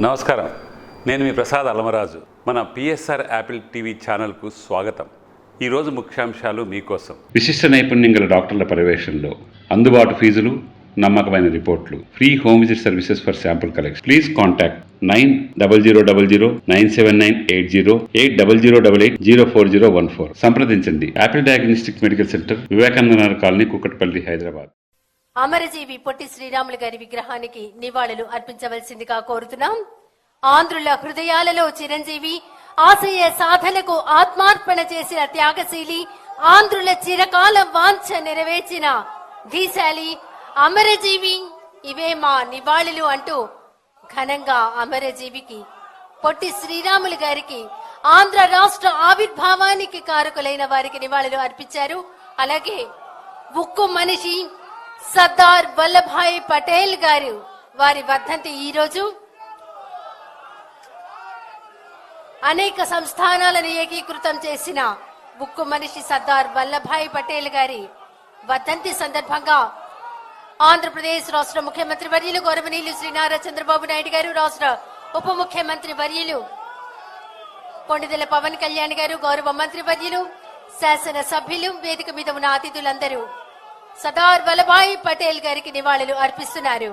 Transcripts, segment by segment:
నమస్కారం. నేను మీ ప్రసాద్ అలమరాజు. మన పిఎస్ఆర్ యాపిల్ టీవీ ఛానల్కు స్వాగతం. ఈరోజు ముఖ్యాంశాలు మీకోసం. విశిష్ట నైపుణ్యం గల డాక్టర్ల పర్యవేక్షణలో అందుబాటు ఫీజులు నమ్మకమైన రిపోర్ట్లు free home visit services for sample collection. Please contact nine double zero double zero nine seven nine eight zero eight double zero double eight zero four zero one four. సంప్రదించండి. Apple diagnostic medical centre Vivekananda Nagar colony Kukatpally Hyderabad. Amarajeevi Potti Sriramulu గారి విగ్రహానికి నివాళులు అర్పించవలసిందిగా కోరుతున్నాం. ఆంధ్రుల హృదయాలలో చిరంజీవి ఆశయ సాధనకు ఆత్మార్పణ చేసిన త్యాగశీలి ఆంధ్రుల చిరకాల వాంఛ నెరవేర్చిన ధీశాలి అమరజీవి ఇవే మా నివాళులు అంటూ ఘనంగా అమరజీవికి పొట్టి శ్రీరాములు గారికి ఆంధ్ర రాష్ట్ర ఆవిర్భావానికి కారకులైన వారికి నివాళులు అర్పించారు. అలాగే ఉక్కు మనిషి సర్దార్ వల్లభాయ్ పటేల్ గారు వారి వర్ధంతి ఈ రోజు అనేక సంస్థానాలను ఏకీకృతం చేసిన ఉక్కు మనిషి సర్దార్ వల్లభాయ్ పటేల్ గారి వర్ధంతి సందర్భంగా ఆంధ్రప్రదేశ్ రాష్ట్ర ముఖ్యమంత్రి వర్యులు గౌరవనీయులు శ్రీ నారా చంద్రబాబు నాయుడు గారు రాష్ట్ర ఉప ముఖ్యమంత్రి వర్యులు కొండదెల పవన్ కళ్యాణ్ గారు గౌరవ మంత్రి వర్యులు శాసన సభ్యులు వేదిక మీద ఉన్న అతిథులందరూ సర్దార్ వల్లభాయ్ పటేల్ గారికి నివాళులు అర్పిస్తున్నారు.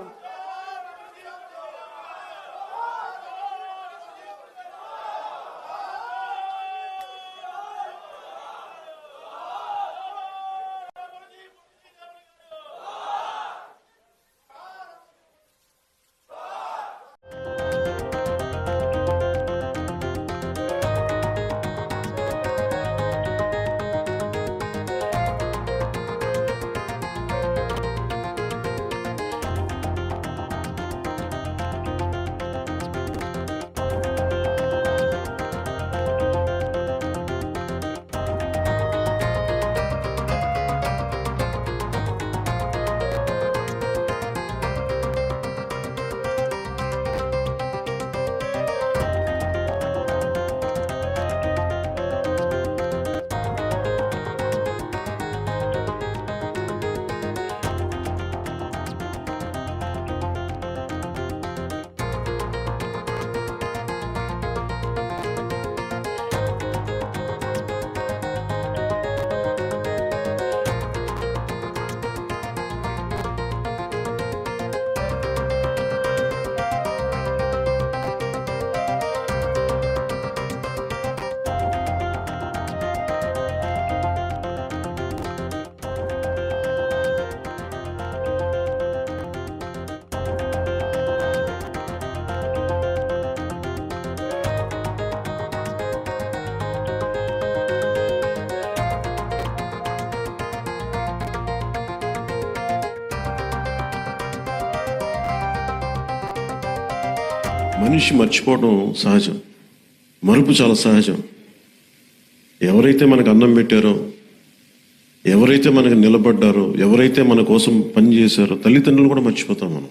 మనిషి మర్చిపోవడం సహజం. మరుపు చాలా సహజం. ఎవరైతే మనకు అన్నం పెట్టారో ఎవరైతే మనకు నిలబడ్డారో ఎవరైతే మన కోసం పనిచేశారో తల్లిదండ్రులు కూడా మర్చిపోతాం మనం.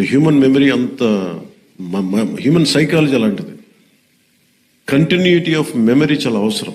ద హ్యూమన్ మెమరీ అంత హ్యూమన్ సైకాలజీ అలాంటిది. కంటిన్యూటీ ఆఫ్ మెమరీ చాలా అవసరం.